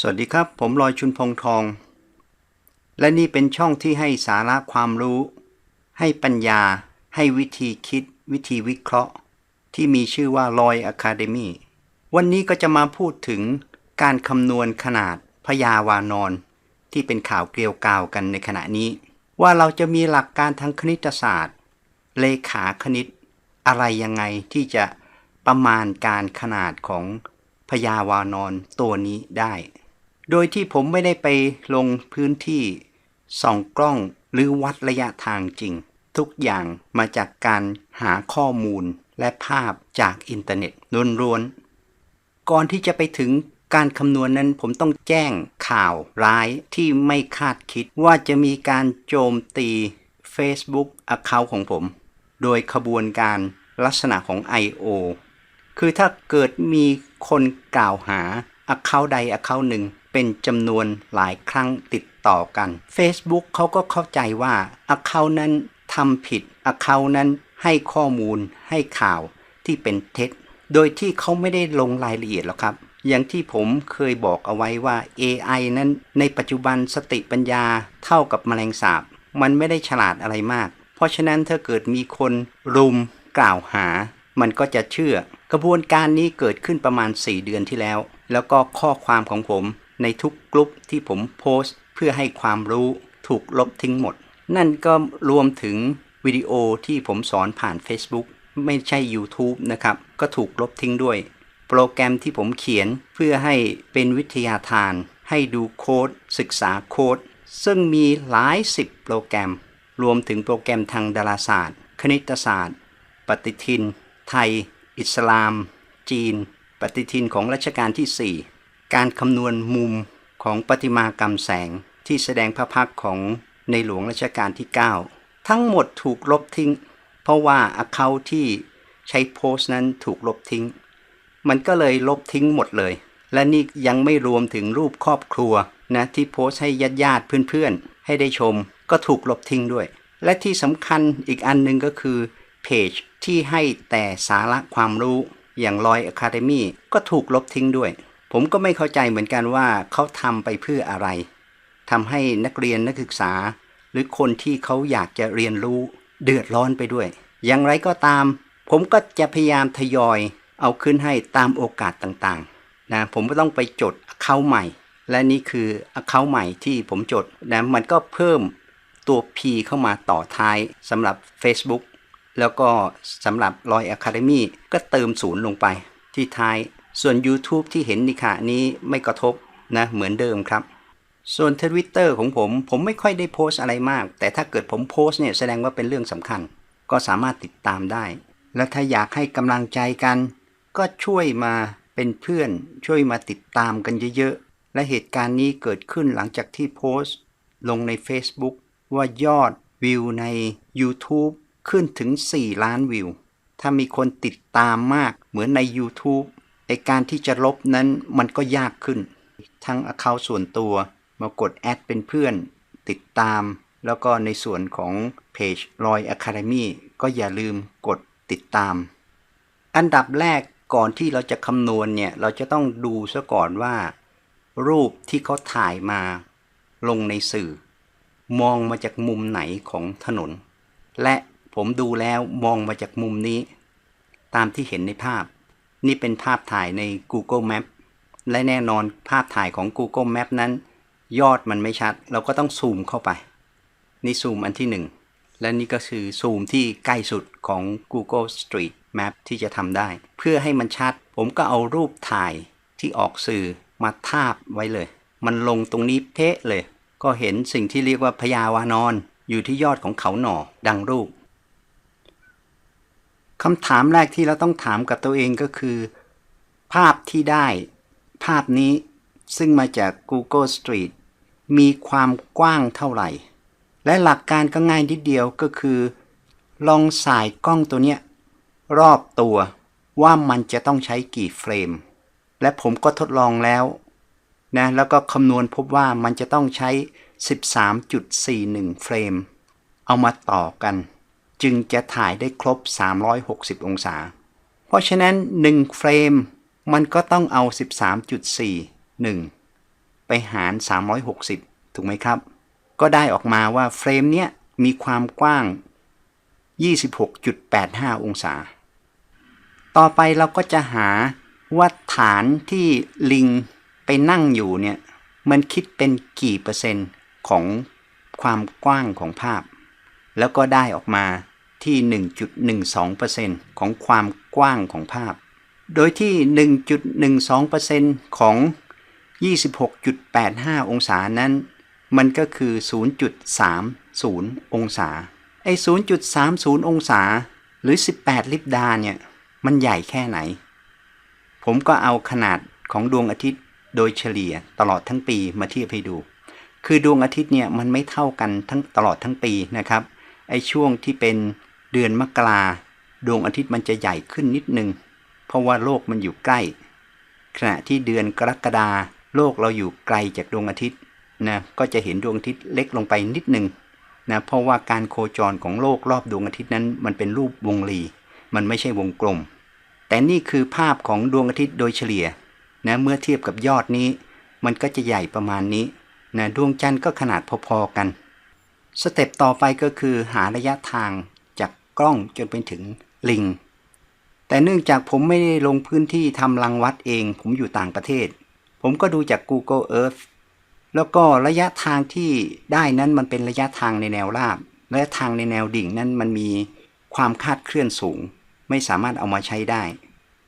สวัสดีครับ ผมลอยชุนพงทอง และนี่เป็นช่องที่ให้สาระความรู้ ให้ปัญญา ให้วิธีคิด วิธีวิเคราะห์ ที่มีชื่อว่าลอยอะคาเดมีวันนี้ก็จะมาพูดถึงการคำนวณขนาดพยาวานอน ที่เป็นข่าวเกลียวกาวกันในขณะนี้ ว่าเราจะมีหลักการทางคณิตศาสตร์ เลขาคณิต อะไรยังไงที่จะประมาณการขนาดของพยาวานอนตัวนี้ได้ โดยที่ผมไม่ได้ไปลงพื้นที่ส่องกล้องหรือวัดระยะทางจริง ทุกอย่างมาจากการหาข้อมูลและภาพจากอินเทอร์เน็ตล้วนๆ ก่อนที่จะไปถึงการคำนวณนนั้นผมต้องแจ้งข่าวร้ายที่ไม่คาดคิดว่าจะมีการโจมตี Facebook Account ของผม โดยขบวนการลักษณะของ I.O. คือถ้าเกิดมีคนกล่าวหา Account ใด Account หนึ่ง เป็นจำนวนหลายครั้งติดต่อกัน Facebook เขาก็เข้าใจว่า Account นั้นทำผิด Account นั้นให้ข้อมูลให้ข่าวที่เป็นเท็จ โดยที่เขาไม่ได้ลงรายละเอียดหรอกครับ อย่างที่ผมเคยบอกเอาไว้ว่า AI นั้นในปัจจุบันสติปัญญาเท่ากับแมลงสาบ มันไม่ได้ฉลาดอะไรมาก เพราะฉะนั้นถ้าเกิดมีคนรุมกล่าวหา มันก็จะเชื่อ กระบวนการนี้เกิดขึ้นประมาณ 4 เดือนที่แล้ว แล้วก็ข้อความของผม ในทุกกลุ่มที่ผมโพสต์ เพื่อให้ความรู้ถูกลบทิ้งหมด นั่นก็รวมถึงวิดีโอที่ผมสอนผ่าน Facebook ไม่ใช่ YouTube นะครับ ก็ถูกลบทิ้งด้วย โปรแกรมที่ผมเขียนเพื่อให้เป็นวิทยาทาน ให้ดูโค้ด ศึกษาโค้ด ซึ่งมีหลายสิบโปรแกรม รวมถึงโปรแกรมทางดาราศาสตร์ คณิตศาสตร์ ปฏิทิน ไทย อิสลาม จีน ปฏิทินของรัชกาลที่ 4 การคำนวณมุมของประติมากรรมแสงที่แสดงพระพักของในหลวงรัชกาลที่ 9 ทั้งหมดถูกลบทิ้ง เพราะว่าอ c c o u n t ที่ใช้โพสต์นั้นถูกลบทิ้ง มันก็เลยลบทิ้งหมดเลย และนี่ยังไม่รวมถึงรูปครอบครัวนะที่โพสต์ให้ญาติญาติเพื่อนๆ ให้ได้ชมก็ถูกลบทิ้งด้วย และที่สำคัญอีกอันหนึ่งก็คือเพจที่ให้แต่สาระความรู้อย่างลอยอะคาเดมีก็ถูกลบทิ้งด้วย ผมก็ไม่เข้าใจเหมือนกันว่าเขาทำไปเพื่ออะไรทำให้นักเรียนนักศึกษา หรือคนที่เขาอยากจะเรียนรู้เดือดร้อนไปด้วย อย่างไรก็ตาม ผมก็จะพยายามทยอยเอาขึ้นให้ตามโอกาสต่างๆนะผมก็ต้องไปจดเข้าใหม่ และนี่คือเข้าใหม่ที่ผมจดนะมันก็เพิ่มตัว P เข้ามาต่อท้ายสำหรับ Facebook แล้วก็สำหรับลอย Academy ก็เติมศูนย์ลงไปที่ท้าย ส่วน YouTube ที่เห็นนิค่ะนี้ไม่กระทบนะเหมือนเดิมครับ ส่วนทวิตเตอร์ของผม ผมไม่ค่อยได้โพสต์อะไรมาก แต่ถ้าเกิดผมโพสต์เนี่ยแสดงว่าเป็นเรื่องสำคัญ ก็สามารถติดตามได้ และถ้าอยากให้กำลังใจกัน ก็ช่วยมาเป็นเพื่อน ช่วยมาติดตามกันเยอะๆ และเหตุการณ์นี้เกิดขึ้นหลังจากที่โพสต์ ลงใน Facebook ว่ายอดวิวใน YouTube ขึ้นถึง 4 ล้านวิว ถ้ามีคนติดตามมากเหมือนใน YouTube ไอการที่จะลบนั้นมันก็ยากขึ้น ทั้ง Account ส่วนตัวมากดแอดเป็นเพื่อน ติดตาม แล้วก็ในส่วนของเพจลอย Academy ก็อย่าลืมกดติดตาม อันดับแรกก่อนที่เราจะคำนวณเนี่ย เราจะต้องดูซะก่อนว่า รูปที่เขาถ่ายมาลงในสื่อ มองมาจากมุมไหนของถนน และผมดูแล้วมองมาจากมุมนี้ ตามที่เห็นในภาพ นี่เป็นภาพถ่ายใน Google Map และแน่นอนภาพถ่ายของ Google Map นั้น ยอดมันไม่ชัด เราก็ต้องซูมเข้าไป นี่ซูมอันที่หนึ่งและนี่ก็คือซูมที่ใกล้สุดของ Google Street Map ที่จะทำได้ เพื่อให้มันชัด ผมก็เอารูปถ่ายที่ออกสื่อมาทาบไว้เลย มันลงตรงนี้เป๊ะเลย ก็เห็นสิ่งที่เรียกว่าพญาวานอน อยู่ที่ยอดของเขาหน่อดังรูป คำถามแรกที่เราต้องถามกับตัวเองก็คือ ภาพที่ได้ ภาพนี้ซึ่งมาจาก Google Street มีความกว้างเท่าไหร่ และหลักการก็ง่ายนิดเดียวก็คือ ลองสายกล้องตัวเนี้ย รอบตัวว่ามันจะต้องใช้กี่เฟรม และผมก็ทดลองแล้วนะแล้วก็คำนวณพบว่ามันจะต้องใช้ 13.41 เฟรม เอามาต่อกัน จึงจะถ่ายได้ครบ 360 องศา เพราะฉะนั้น 1 เฟรมมันก็ต้องเอา 13.41 ไปหาร 360 ถูกไหมครับ ก็ได้ออกมาว่าเฟรมเนี้ยมีความกว้าง 26.85 องศา ต่อไปเราก็จะหาว่าฐานที่ลิงไปนั่งอยู่เนี่ยมันคิดเป็นกี่เปอร์เซ็นต์ของความกว้างของภาพ แล้วก็ได้ออกมา ที่ 1.12%ของความกว้างของภาพ โดยที่ 1.12%ของ 26.85 องศานั้น มันก็คือ 0.30 องศา ไอ้ 0.30 องศา หรือ 18 ลิบดาเนี่ย มันใหญ่แค่ไหน ผมก็เอาขนาดของดวงอาทิตย์โดยเฉลี่ยตลอดทั้งปีมาเทียบให้ดู คือดวงอาทิตย์เนี่ยมันไม่เท่ากันทั้งตลอดทั้งปีนะครับ ไอ้ช่วงที่เป็น เดือนมกราดวงอาทิตย์มันจะใหญ่ขึ้นนิดนึง เพราะว่าโลกมันอยู่ใกล้ ขณะที่เดือนกรกฎาโลกเราอยู่ไกลจากดวงอาทิตย์นะก็จะเห็นดวงอาทิตย์เล็กลงไปนิดนึงนะเพราะว่าการโคจรของโลกรอบดวงอาทิตย์นั้น มันเป็นรูปวงรี มันไม่ใช่วงกลม แต่นี่คือภาพของดวงอาทิตย์โดยเฉลี่ยนะเมื่อเทียบกับยอดนี้ มันก็จะใหญ่ประมาณนี้นะดวงจันทร์ก็ขนาดพอๆกัน สเต็ปต่อไปก็คือหาระยะทาง กล้องจนไปถึงลิง แต่เนื่องจากผมไม่ได้ลงพื้นที่ทำรังวัดเอง ผมอยู่ต่างประเทศ ผมก็ดูจาก Google Earth แล้วก็ระยะทางที่ได้นั้นมันเป็นระยะทางในแนวราบระยะทางในแนวดิ่งนั้นมันมีความคาดเคลื่อนสูง ไม่สามารถเอามาใช้ได้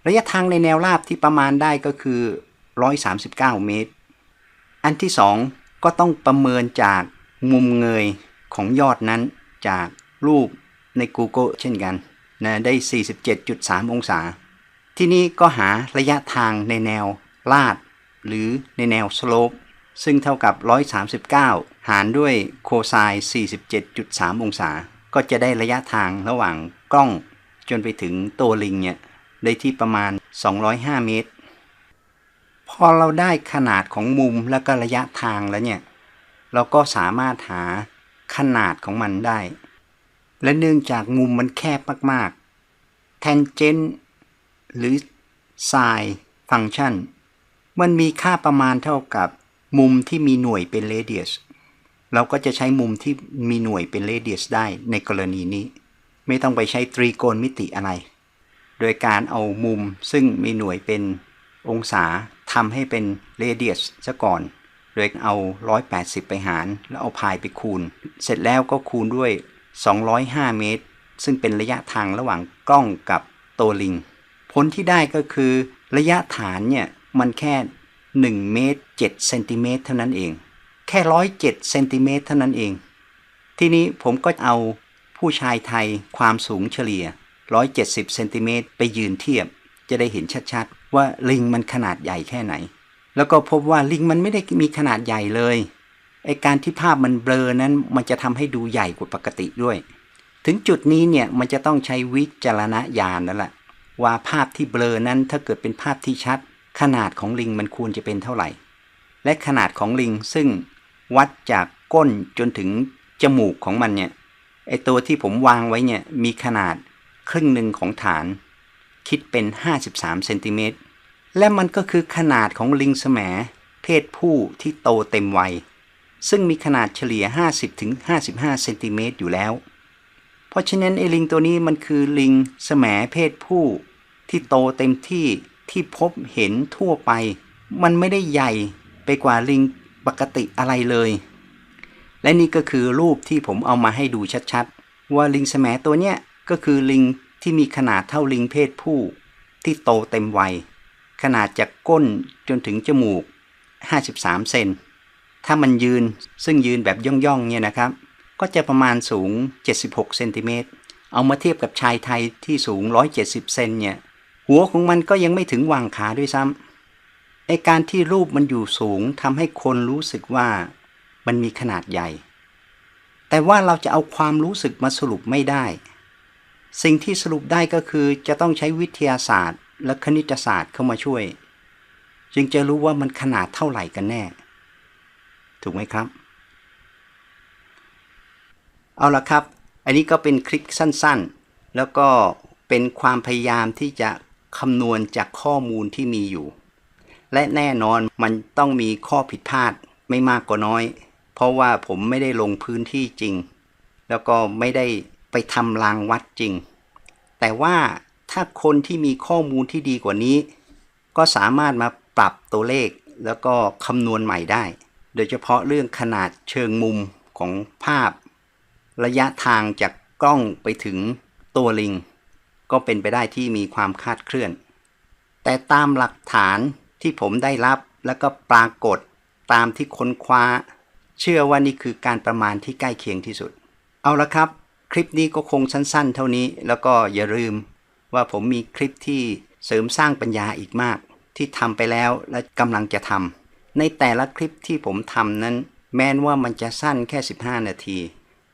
ระยะทางในแนวราบที่ประมาณได้ก็คือ 139 เมตร อันที่สองก็ต้องประเมินจากมุมเงยของยอดนั้นจากรูป ใน Google เช่นกันนะได้ 47.3 องศา ที่นี้ก็หาระยะทางในแนวลาด หรือในแนวสโลปซึ่งเท่ากับ 139 หารด้วยโคไซน์47.3 องศา ก็จะได้ระยะทางระหว่างกล้อง จนไปถึงตัวลิงเนี่ยได้ที่ประมาณ 205 เมตร พอเราได้ขนาดของมุมและก็ระยะทางแล้วเนี่ย เราก็สามารถหาขนาดของมันได้ และเนื่องจากมุมมันแคบมากๆ tangent หรือ sin function มันมีค่าประมาณเท่ากับมุมที่มีหน่วยเป็น radius เราก็จะใช้มุมที่มีหน่วยเป็น radius ได้ในกรณีนี้ ไม่ต้องไปใช้ตรีโกณมิติอะไร โดยการเอามุมซึ่งมีหน่วยเป็นองศาทำให้เป็น radius ซะก่อน โดยเอา 180 ไปหาร แล้วเอาพายไปคูณ เสร็จแล้วก็คูณด้วย 205 เมตร ซึ่งเป็นระยะทางระหว่างกล้องกับตัวลิง ผลที่ได้ก็คือ ระยะฐานเนี่ย มันแค่ 1 เมตร7เซนติเมตรเท่านั้นเอง แค่107เซนติเมตรเท่านั้นเอง ทีนี้ผมก็เอาผู้ชายไทยความสูงเฉลี่ย 170เซนติเมตรไปยืนเทียบ จะได้เห็นชัดๆ ว่าลิงมันขนาดใหญ่แค่ไหน แล้วก็พบว่าลิงมันไม่ได้มีขนาดใหญ่เลย ไอการที่ภาพมันเบลอนั้นมันจะทำให้ดูใหญ่กว่าปกติด้วย ถึงจุดนี้เนี่ยมันจะต้องใช้วิจารณญาณนั่นแหละว่าภาพที่เบลอนั้นถ้าเกิดเป็นภาพที่ชัด ขนาดของลิงมันควรจะเป็นเท่าไหร่ และขนาดของลิงซึ่งวัดจากก้นจนถึงจมูกของมันเนี่ยไอตัวที่ผมวางไว้เนี่ยมีขนาดครึ่งหนึ่งของฐาน คิดเป็น 53เซนติเมตรและมันก็คือขนาดของลิงแสมเพศผู้ที่โตเต็มวัย ซึ่งมีขนาดเฉลี่ย 50-55 เซนติเมตรอยู่แล้ว เพราะฉะนั้นไอ้ลิงตัวนี้มันคือลิงแสมเพศผู้ ที่โตเต็มที่ที่พบเห็นทั่วไป มันไม่ได้ใหญ่ไปกว่าลิงปกติอะไรเลย และนี่ก็คือรูปที่ผมเอามาให้ดูชัดๆ ว่าลิงแสมตัวเนี้ยก็คือลิงที่มีขนาดเท่าลิงเพศผู้ ที่โตเต็มวัย ขนาดจากก้นจนถึงจมูก 53 เซน ถ้ามันยืนซึ่งยืนแบบย่องๆเนี่ยนะครับ ก็จะประมาณสูง 76เซนติเมตรเอามาเทียบกับชายไทยที่สูง 170 เซนเนี่ย หัวของมันก็ยังไม่ถึงวางขาด้วยซ้ำไอการที่รูปมันอยู่สูงทำให้คนรู้สึกว่ามันมีขนาดใหญ่ แต่ว่าเราจะเอาความรู้สึกมาสรุปไม่ได้ สิ่งที่สรุปได้ก็คือจะต้องใช้วิทยาศาสตร์ และคณิตศาสตร์เข้ามาช่วย จึงจะรู้ว่ามันขนาดเท่าไหร่กันแน่ ถูกไหมครับ เอาละครับ อันนี้ก็เป็นคลิปสั้นๆ แล้วก็เป็นความพยายามที่จะคำนวณจากข้อมูลที่มีอยู่ และแน่นอนมันต้องมีข้อผิดพลาดไม่มากก็น้อย เพราะว่าผมไม่ได้ลงพื้นที่จริง แล้วก็ไม่ได้ไปทำรางวัดจริง แต่ว่าถ้าคนที่มีข้อมูลที่ดีกว่านี้ ก็สามารถมาปรับตัวเลขแล้วก็คำนวณใหม่ได้ โดยเฉพาะเรื่องขนาดเชิงมุมของภาพ ระยะทางจากกล้องไปถึงตัวลิง ก็เป็นไปได้ที่มีความคาดเคลื่อน แต่ตามหลักฐานที่ผมได้รับแล้วก็ปรากฏตามที่ค้นคว้า เชื่อว่านี่คือการประมาณที่ใกล้เคียงที่สุด เอาละครับ คลิปนี้ก็คงสั้นๆ เท่านี้แล้วก็อย่าลืม ว่าผมมีคลิปที่เสริมสร้างปัญญาอีกมาก ที่ทำไปแล้วและกำลังจะทำ ในแต่ละคลิปที่ผมทำนั้น แม้นว่ามันจะสั้นแค่ 15 นาที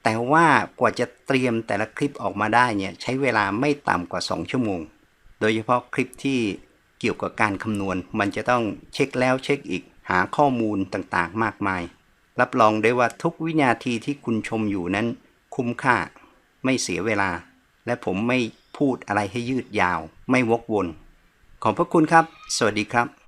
แต่ว่ากว่าจะเตรียมแต่ละคลิปออกมาได้เนี่ยใช้เวลาไม่ต่ำกว่า 2 ชั่วโมง โดยเฉพาะคลิปที่เกี่ยวกับการคำนวณ มันจะต้องเช็คแล้วเช็คอีกหาข้อมูลต่างๆ มากมาย รับรองได้ว่าทุกวินาทีที่คุณชมอยู่นั้น คุ้มค่า ไม่เสียเวลา และผมไม่พูดอะไรให้ยืดยาว ไม่วกวน ขอบพระคุณครับ สวัสดีครับ